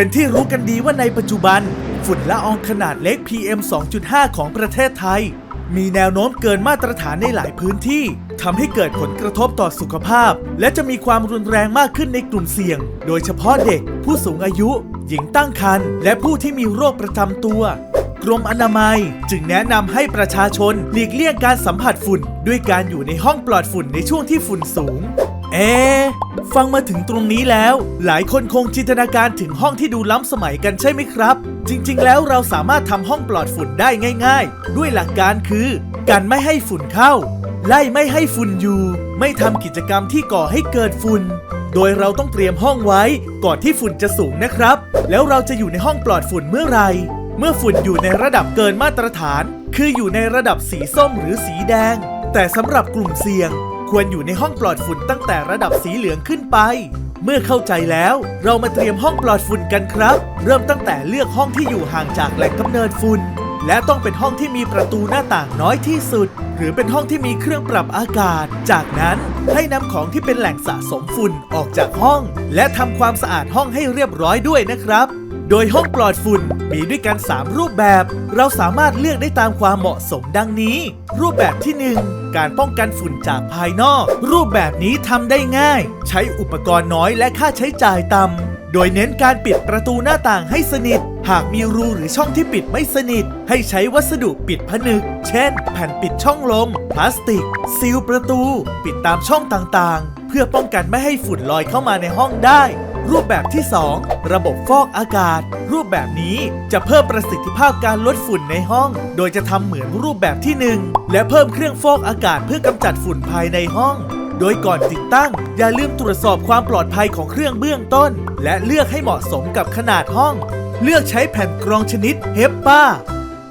เป็นที่รู้กันดีว่าในปัจจุบัน ฝุ่นละอองขนาดเล็ก PM 2.5 ของประเทศไทย มีแนวโน้มเกินมาตรฐานในหลายพื้นที่ทำให้เกิดผลกระทบต่อสุขภาพ และจะมีความรุนแรงมากขึ้นในกลุ่มเสี่ยง โดยเฉพาะเด็ก ผู้สูงอายุ หญิงตั้งครรภ์และผู้ที่มีโรคประจำตัว กรมอนามัยจึงแนะนำให้ประชาชนหลีกเลี่ยงการสัมผัสฝุ่น ด้วยการอยู่ในห้องปลอดฝุ่นในช่วงที่ฝุ่นสูง เอ๊ฟังมาถึงตรงนี้แล้ว หลายคนคงจินตนาการถึงห้องที่ดูล้ำสมัยกันใช่ไหมครับ จริงๆ แล้วเราสามารถทำห้องปลอดฝุ่นได้ง่าย ๆ ด้วยหลักการคือ การไม่ให้ฝุ่นเข้า ไล่ไม่ให้ฝุ่นอยู่ ไม่ทำกิจกรรมที่ก่อให้เกิดฝุ่น โดยเราต้องเตรียมห้องไว้ก่อนที่ฝุ่นจะสูงนะครับ แล้วเราจะอยู่ในห้องปลอดฝุ่นเมื่อไหร่ เมื่อฝุ่นอยู่ในระดับเกินมาตรฐาน คืออยู่ในระดับสีส้มหรือสีแดง แต่สำหรับกลุ่มเสี่ยง ควรอยู่ในห้องปลอดฝุ่นตั้งแต่ระดับสีเหลืองขึ้นไป เมื่อเข้าใจแล้วเรามาเตรียมห้องปลอดฝุ่นกันครับ เริ่มตั้งแต่เลือกห้องที่อยู่ห่างจากแหล่งกำเนิดฝุ่น และต้องเป็นห้องที่มีประตูหน้าต่างน้อยที่สุด หรือเป็นห้องที่มีเครื่องปรับอากาศ จากนั้นให้นำของที่เป็นแหล่งสะสมฝุ่นออกจากห้อง และทำความสะอาดห้องให้เรียบร้อยด้วยนะครับ โดยห้องปลอดฝุ่นมีด้วยกัน 3 รูปแบบ เราสามารถเลือกได้ตามความเหมาะสมดังนี้ รูปแบบที่ 1 การป้องกันฝุ่นจากภายนอก รูปแบบนี้ทำได้ง่าย ใช้อุปกรณ์น้อยและค่าใช้จ่ายต่ำโดยเน้นการปิดประตูหน้าต่างให้สนิท หากมีรูหรือช่องที่ปิดไม่สนิท ให้ใช้วัสดุปิดผนึก เช่น แผ่นปิดช่องลม พลาสติก ซีลประตู ปิดตามช่องต่างๆ เพื่อป้องกันไม่ให้ฝุ่นลอยเข้ามาในห้องได้ รูปแบบที่ 2 ระบบฟอกอากาศ รูปแบบนี้จะเพิ่มประสิทธิภาพการลดฝุ่นในห้อง โดยจะทำเหมือนรูปแบบที่ 1 และเพิ่มเครื่องฟอกอากาศเพื่อกำจัดฝุ่นภายในห้อง โดยก่อนติดตั้ง อย่าลืมตรวจสอบความปลอดภัยของเครื่องเบื้องต้น และเลือกให้เหมาะสมกับขนาดห้อง เลือกใช้แผ่นกรองชนิดเฮปป้า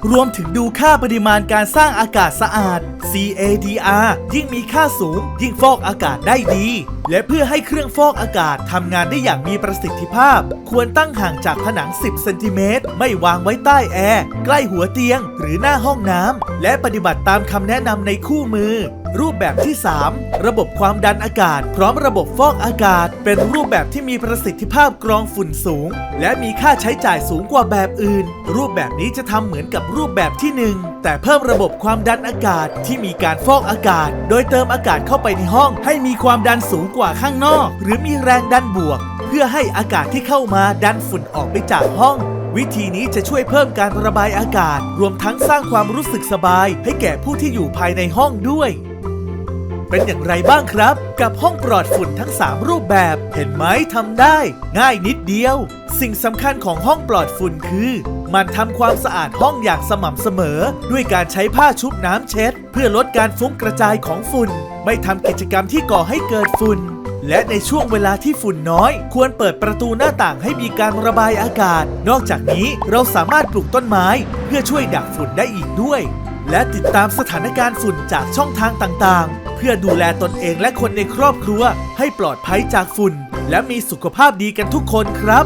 รวมถึงดูค่าปริมาณการสร้างอากาศสะอาด CADR ยิ่งมีค่าสูง ยิ่งฟอกอากาศได้ดี และเพื่อให้เครื่องฟอกอากาศทำงานได้อย่างมีประสิทธิภาพ ควรตั้งห่างจากผนัง 10 เซนติเมตร ไม่วางไว้ใต้แอร์ ใกล้หัวเตียง หรือหน้าห้องน้ำ และปฏิบัติตามคำแนะนำในคู่มือ รูปแบบที่ 3 ระบบความดันอากาศ พร้อมระบบฟอกอากาศ เป็นรูปแบบที่มีประสิทธิภาพกรองฝุ่นสูง และมีค่าใช้จ่ายสูงกว่าแบบอื่น รูปแบบนี้จะทำเหมือนกับรูปแบบที่ 1 แต่เพิ่มระบบความดันอากาศที่มีการฟอกอากาศ โดยเติมอากาศเข้าไปในห้อง ให้มีความดันสูงกว่าข้างนอก หรือมีแรงดันบวก เพื่อให้อากาศที่เข้ามาดันฝุ่นออกไปจากห้องวิธีนี้จะช่วยเพิ่มการระบายอากาศ รวมทั้งสร้างความรู้สึกสบาย ให้แก่ผู้ที่อยู่ภายในห้องด้วย เป็นอย่างไรบ้างครับ กับห้องปลอดฝุ่นทั้ง 3 รูปแบบ เห็นไหมทำได้ ง่ายนิดเดียว สิ่งสำคัญของห้องปลอดฝุ่นคือมันทำความสะอาดห้องอย่างสม่ำเสมอ ด้วยการใช้ผ้าชุบน้ำเช็ด เพื่อลดการฟุ้งกระจายของฝุ่น ไม่ทำกิจกรรมที่ก่อให้เกิดฝุ่น และในช่วงเวลาที่ฝุ่นน้อย ควรเปิดประตูหน้าต่างให้มีการระบายอากาศ นอกจากนี้เราสามารถปลูกต้นไม้ เพื่อช่วยดักฝุ่นได้อีกด้วย และติดตามสถานการณ์ฝุ่นจากช่องทางต่างๆ พื่อดูแลตนเองและคนในครอบครัว ให้ปลอดภัยจากฝุ่น และมีสุขภาพดีกันทุกคนครับ